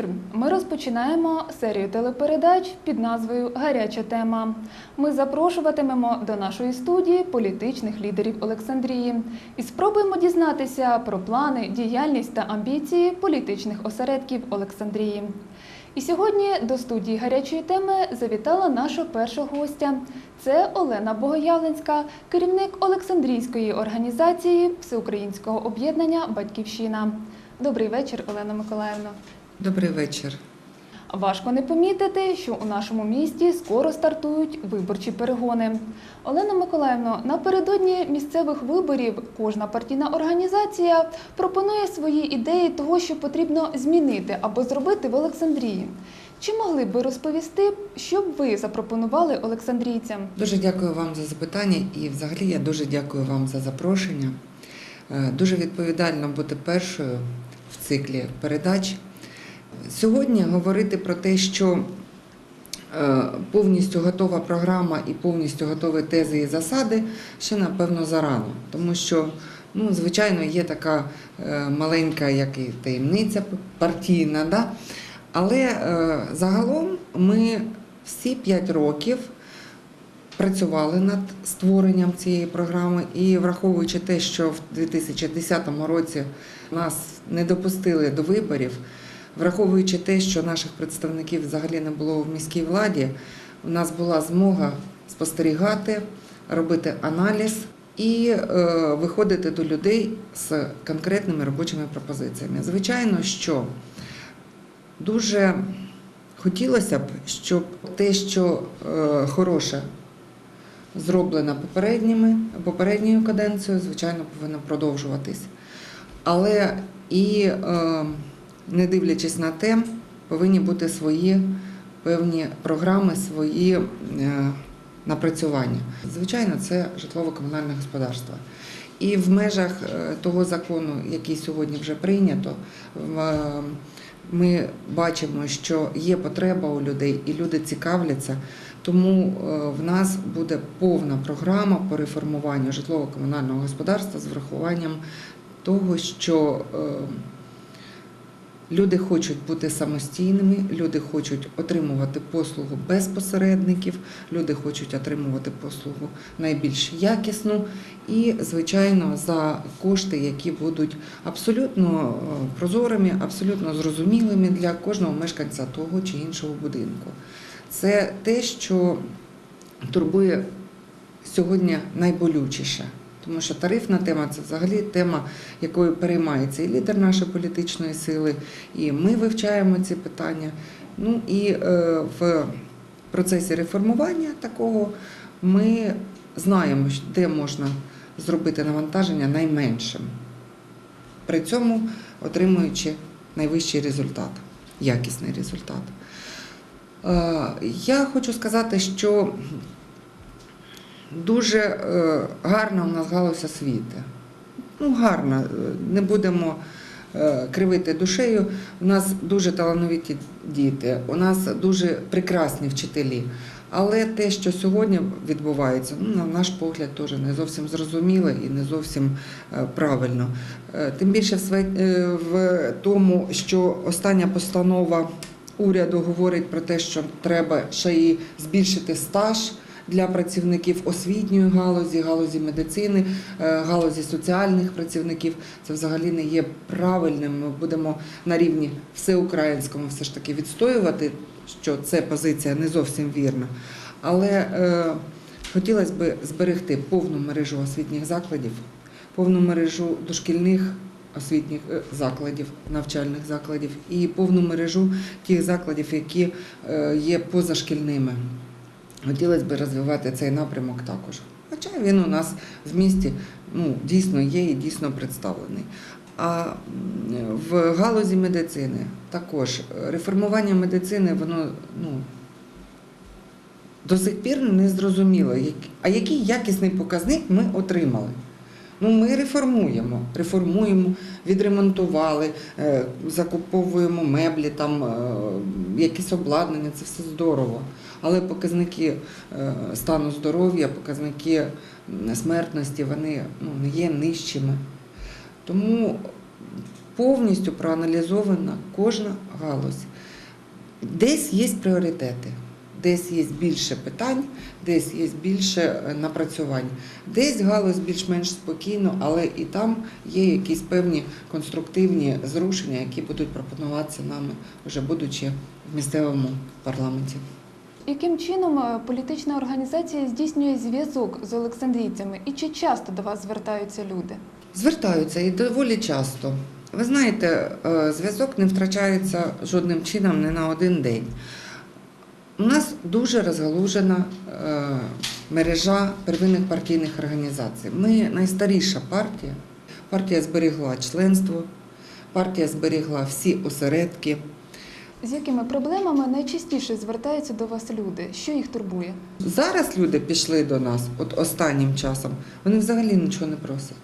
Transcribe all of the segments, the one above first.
вечір. Ми розпочинаємо серію телепередач під назвою Гаряча тема. Ми запрошуватимемо до нашої студії політичних лідерів Олександрії і спробуємо дізнатися про плани, діяльність та амбіції політичних осередків Олександрії. І сьогодні до студії гарячої теми завітала наша перша гостя. Це Олена Богоявленська, керівник Олександрійської організації Всеукраїнського об'єднання Батьківщина. Добрий вечір, Олена Миколаївна. Добрий вечір. Важко не помітити, що у нашому місті скоро стартують виборчі перегони. Олена Миколаївна, напередодні місцевих виборів кожна партійна організація пропонує свої ідеї того, що потрібно змінити або зробити в Олександрії. Чи могли б ви розповісти, що б ви запропонували олександрійцям? Дуже дякую вам за запитання і взагалі я дуже дякую вам за запрошення. Е, Дуже відповідально бути першою в циклі передач. Сьогодні говорити про те, що е, повністю готова програма і повністю готові тези і засади ще напевно зарано, тому що ну, звичайно є така е, маленька, як і таємниця партійна, да? але е, загалом ми всі 5 років працювали над створенням цієї програми, і враховуючи те, що в 2010 році нас не допустили до виборів, враховуючи те, що наших представників взагалі не було в міській владі, у нас була змога спостерігати, робити аналіз і е, виходити до людей з конкретними робочими пропозиціями. Звичайно, що дуже хотілося б, щоб те, що е, хороше зроблено попередніми, попередньою каденцією, звичайно, повинно продовжуватись. Але і е, не дивлячись на те, повинні бути свої певні програми, свої е, напрацювання. Звичайно, це житлово-комунальне господарство. І в межах е, того закону, який сьогодні вже прийнято, е, ми бачимо, що є потреба у людей, і люди цікавляться. Тому в нас буде повна програма по реформуванню житлово-комунального господарства з врахуванням того, що люди хочуть бути самостійними, люди хочуть отримувати послугу без посередників, люди хочуть отримувати послугу найбільш якісну і, звичайно, за кошти, які будуть абсолютно е, прозорими, абсолютно зрозумілими для кожного мешканця того чи іншого будинку. Це те, що турбує сьогодні найболючіше. Тому що тарифна тема це взагалі тема, якою переймається і лідер нашої політичної сили, і ми вивчаємо ці питання. Ну і е, в процесі реформування такого ми знаємо, де можна зробити навантаження найменшим, при цьому отримуючи найвищий результат, якісний результат. Е, Я хочу сказати, що дуже е, гарна у нас галузь освіти. Ну, гарна, е, не будемо е, кривити душею. У нас дуже талановиті діти, у нас дуже прекрасні вчителі. Але те, що сьогодні відбувається, ну, на наш погляд, теж не зовсім зрозуміло і не зовсім правильно. Тим більше в тому, що остання постанова уряду говорить про те, що треба ще й збільшити стаж для працівників освітньої галузі, галузі медицини, е, галузі соціальних працівників. Це взагалі не є правильним. Ми будемо на рівні всеукраїнському все ж таки відстоювати, що це позиція не зовсім вірна. Але е, хотілося б зберегти повну мережу освітніх закладів, повну мережу дошкільних освітніх е, закладів, навчальних закладів і повну мережу тих закладів, які є позашкільними. Хотілося б розвивати цей напрямок також. Хоча він у нас в місті ну, дійсно є і дійсно представлений. А в галузі медицини також реформування медицини, воно ну, до сих пір не зрозуміло, а який якісний показник ми отримали. Ну, ми реформуємо, реформуємо, відремонтували, е, закуповуємо меблі, там, е, якісь обладнання, це все здорово. Але показники е, стану здоров'я, показники смертності, вони ну, не є нижчими. Тому повністю проаналізована кожна галузь. десь є пріоритети, десь є більше питань, десь є більше е, напрацювань. Десь галузь більш-менш спокійно, але і там є якісь певні конструктивні зрушення, які будуть пропонуватися нами, вже будучи в місцевому парламенті. Яким чином е, політична організація здійснює зв'язок з олександрійцями і чи часто до вас звертаються люди? Звертаються і доволі часто. Ви знаєте, е, зв'язок не втрачається жодним чином не на один день. У нас дуже розгалужена е, мережа первинних партійних організацій. Ми найстаріша партія. Партія зберігла членство, партія зберігла всі осередки. З якими проблемами найчастіше звертаються до вас люди? Що їх турбує? Зараз люди пішли до нас, от останнім часом, вони взагалі нічого не просять.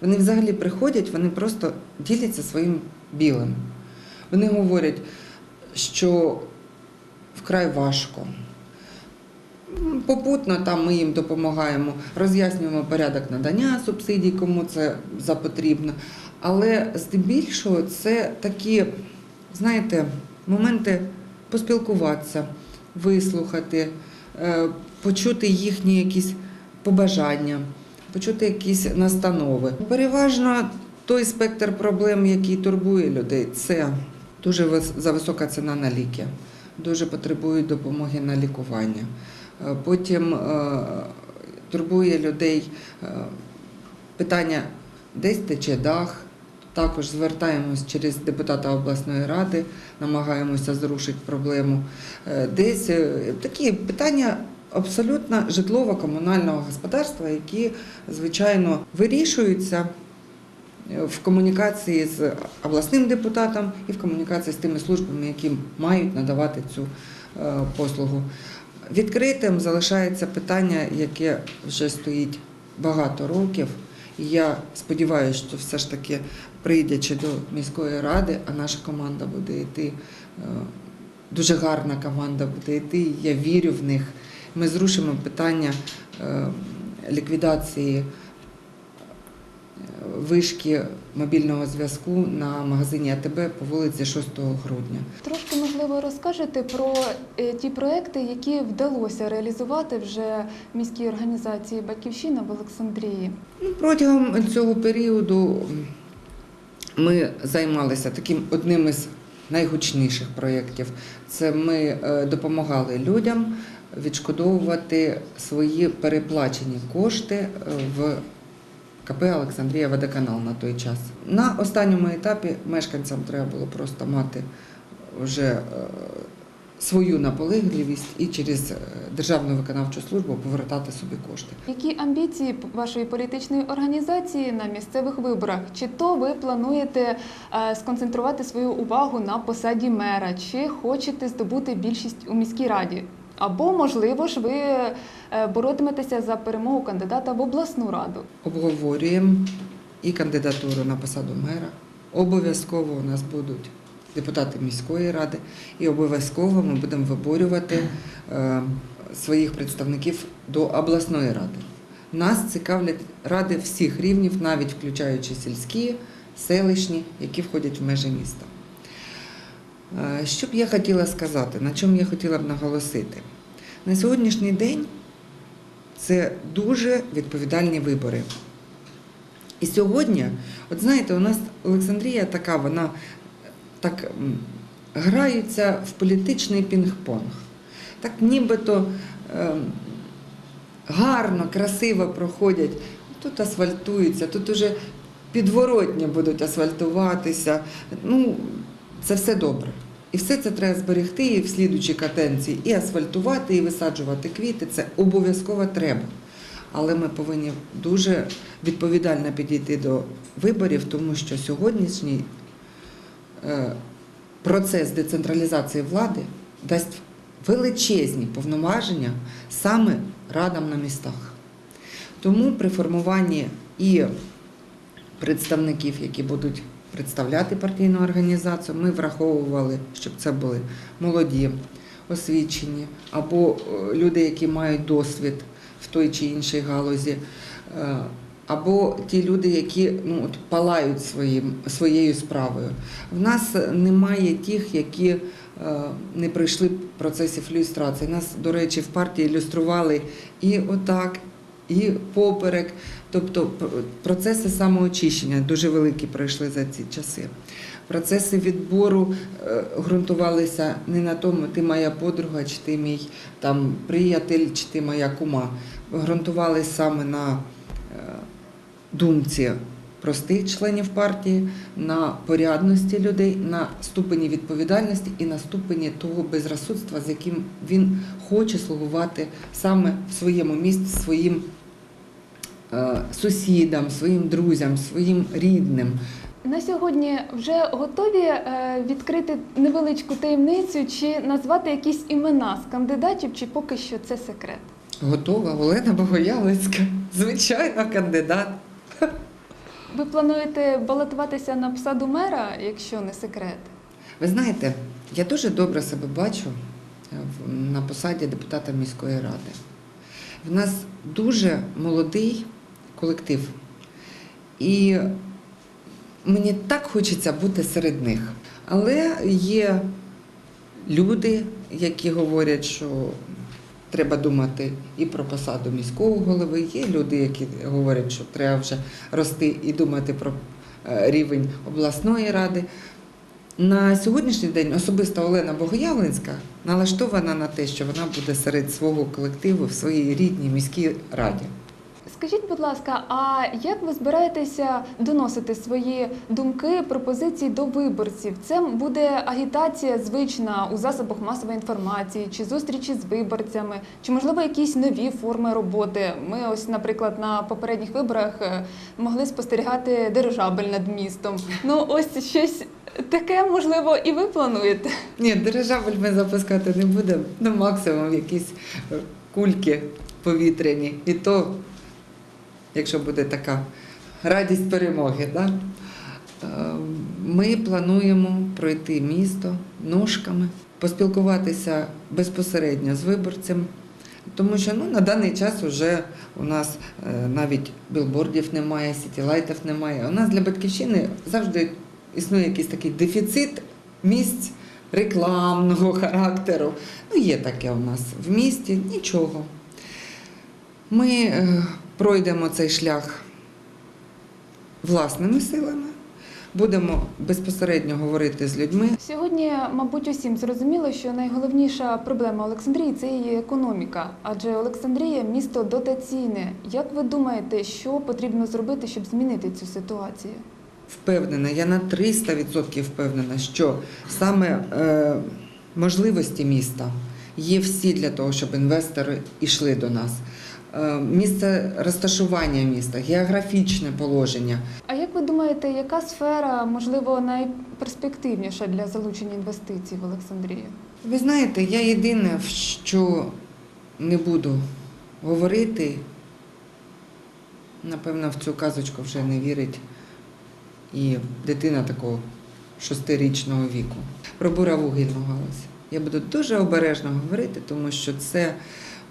Вони взагалі приходять, вони просто діляться своїм білим. Вони говорять, що вкрай важко. Попутно там ми їм допомагаємо, роз'яснюємо порядок надання субсидій, кому це запотрібно. Але здебільшого це такі, знаєте, моменти поспілкуватися, вислухати, е, почути їхні якісь побажання, почути якісь настанови. Переважно той спектр проблем, який турбує людей, це дуже зависока ціна на ліки, дуже потребують допомоги на лікування. Е, Потім е, турбує людей питання, десь тече дах. Також звертаємось через депутата обласної ради, намагаємося зрушити проблему. Е, Десь е, такі питання абсолютно житлово-комунального господарства, які, звичайно, вирішуються е, в комунікації з обласним депутатом і в комунікації з тими службами, які мають надавати цю послугу. Відкритим залишається питання, яке вже стоїть багато років. Я сподіваюся, що все ж таки, прийдячи до міської ради, а наша команда буде йти, е, дуже гарна команда буде йти, я вірю в них. Ми зрушимо питання е, ліквідації е, вишки мобільного зв'язку на магазині АТБ по вулиці 6 грудня. Трошки можливо розкажете про е, ті проекти, які вдалося реалізувати вже міській організації Батьківщина в Олександрії. Ну, Протягом цього періоду ми займалися таким одним із найгучніших проєктів. Це ми е, допомагали людям відшкодовувати свої переплачені кошти е, в КП Олександрія Водоканал на той час. На останньому етапі мешканцям треба було просто мати вже е, свою наполегливість і через е, Державну виконавчу службу повертати собі кошти. Які амбіції вашої політичної організації на місцевих виборах? Чи то ви плануєте е, сконцентрувати свою увагу на посаді мера, чи хочете здобути більшість у міській раді? Або, можливо ж, ви боротиметеся за перемогу кандидата в обласну раду? обговорюємо і кандидатуру на посаду мера. Обов'язково у нас будуть депутати міської ради, і обов'язково ми будемо виборювати е, своїх представників до обласної ради. Нас цікавлять ради всіх рівнів, навіть включаючи сільські, селищні, які входять в межі міста. Е, Що б я хотіла сказати, на чому я хотіла б наголосити? На сьогоднішній день це дуже відповідальні вибори. І сьогодні, от знаєте, у нас Олександрія така, вона так граються в політичний пінг-понг. Так нібито ем, гарно, красиво проходять. Тут асфальтується, тут уже підворотні будуть асфальтуватися. Ну, це все добре. І все це треба зберегти і в слідучій катенції, і асфальтувати, і висаджувати квіти. Це обов'язково треба. Але ми повинні дуже відповідально підійти до виборів, тому що сьогоднішній процес децентралізації влади дасть величезні повноваження саме радам на містах. Тому при формуванні і представників, які будуть представляти партійну організацію, ми враховували, щоб це були молоді, освічені або е, люди, які мають досвід в той чи іншій галузі, е, або ті люди, які ну, от, палають своїм, своєю справою. В нас немає тих, які е, не пройшли процесів люстрації. Нас, до речі, в партії ілюстрували і отак, і поперек. Тобто процеси самоочищення дуже великі пройшли за ці часи. Процеси відбору е, ґрунтувалися не на тому, ти моя подруга, чи ти мій там приятель, чи ти моя кума. Ґрунтувалися саме на думці простих членів партії, на порядності людей, на ступені відповідальності і на ступені того безрозсудства, з яким він хоче слугувати саме в своєму місті своїм е, сусідам, своїм друзям, своїм рідним. На сьогодні вже готові е, відкрити невеличку таємницю чи назвати якісь імена з кандидатів, чи поки що це секрет? Готова Олена Богоялицька, звичайно, кандидат. Ви плануєте балотуватися на посаду мера, якщо не секрет? Ви знаєте, я дуже добре себе бачу е, на посаді депутата міської ради. В нас дуже молодий колектив. І мені так хочеться бути серед них. Але є люди, які говорять, що треба думати і про посаду міського голови. Є люди, які говорять, що треба вже рости і думати про е, рівень обласної ради. На сьогоднішній день особисто Олена Богоявленська налаштована на те, що вона буде серед свого колективу в своїй рідній міській раді. Скажіть, будь ласка, а як ви збираєтеся доносити свої думки, пропозиції до виборців? Це буде агітація звична у засобах масової інформації, чи зустрічі з виборцями, чи можливо якісь нові форми роботи? Ми ось, наприклад, на попередніх виборах е, могли спостерігати дирижабель над містом. Ну ось щось таке, можливо, і ви плануєте. Ні, дирижабль ми запускати не будемо. Ну, максимум якісь кульки повітряні. І то, якщо буде така радість перемоги. Да? Е, Ми плануємо пройти місто ножками, поспілкуватися безпосередньо з виборцем. Тому що ну, на даний час вже у нас е, навіть білбордів немає, сітілайтів немає. У нас для батьківщини завжди існує якийсь такий дефіцит місць рекламного характеру. Ну, є таке у нас в місті, нічого. Ми е, пройдемо цей шлях власними силами, будемо безпосередньо говорити з людьми. Сьогодні, мабуть, усім зрозуміло, що найголовніша проблема Олександрії це її економіка, адже Олександрія місто дотаційне. Як ви думаєте, що потрібно зробити, щоб змінити цю ситуацію? Впевнена, я на 300% впевнена, що саме е, можливості міста є всі для того, щоб інвестори йшли до нас. Е, місце розташування міста, географічне положення. А як ви думаєте, яка сфера можливо найперспективніша для залучення інвестицій в Олександрію? Ви знаєте, я єдине, що не буду говорити, напевно, в цю казочку вже не вірить і дитина такого шестирічного віку. Про буровугільну галузь. Я буду дуже обережно говорити, тому що це,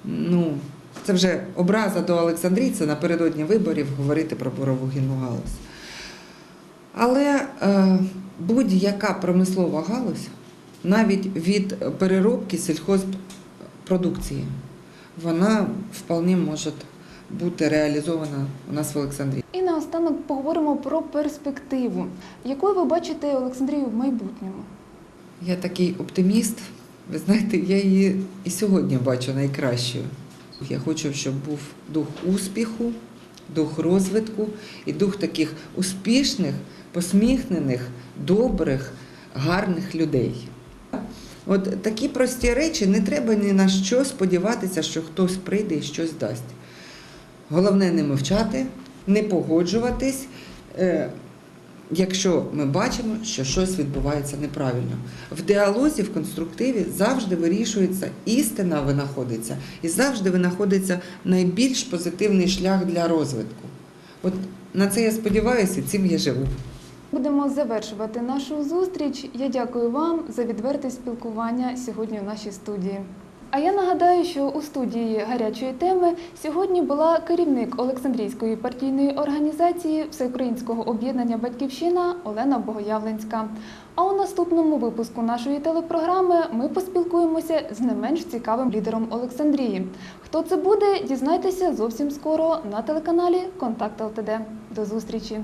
ну, це вже образа до Олександрійця напередодні виборів говорити про буровугільну галузь. Але е, будь-яка промислова галузь, навіть від переробки сільхозпродукції, вона вполне може бути реалізована у нас в Олександрії. І наостанок поговоримо про перспективу. Якою ви бачите Олександрію в майбутньому? Я такий оптиміст. Ви знаєте, я її і сьогодні бачу найкращою. Я хочу, щоб був дух успіху, дух розвитку і дух таких успішних, посміхнених, добрих, гарних людей. От такі прості речі не треба ні на що сподіватися, що хтось прийде і щось дасть. Головне не мовчати, не погоджуватись, е, якщо ми бачимо, що щось відбувається неправильно. В діалозі, в конструктиві завжди вирішується істина винаходиться і завжди винаходиться найбільш позитивний шлях для розвитку. От на це я сподіваюся, цим я живу. Будемо завершувати нашу зустріч. Я дякую вам за відверте спілкування сьогодні у нашій студії. А я нагадаю, що у студії гарячої теми сьогодні була керівник Олександрійської партійної організації Всеукраїнського об'єднання Батьківщина Олена Богоявленська. А у наступному випуску нашої телепрограми ми поспілкуємося з не менш цікавим лідером Олександрії. Хто це буде, дізнайтеся зовсім скоро на телеканалі Контакт ЛТД. До зустрічі!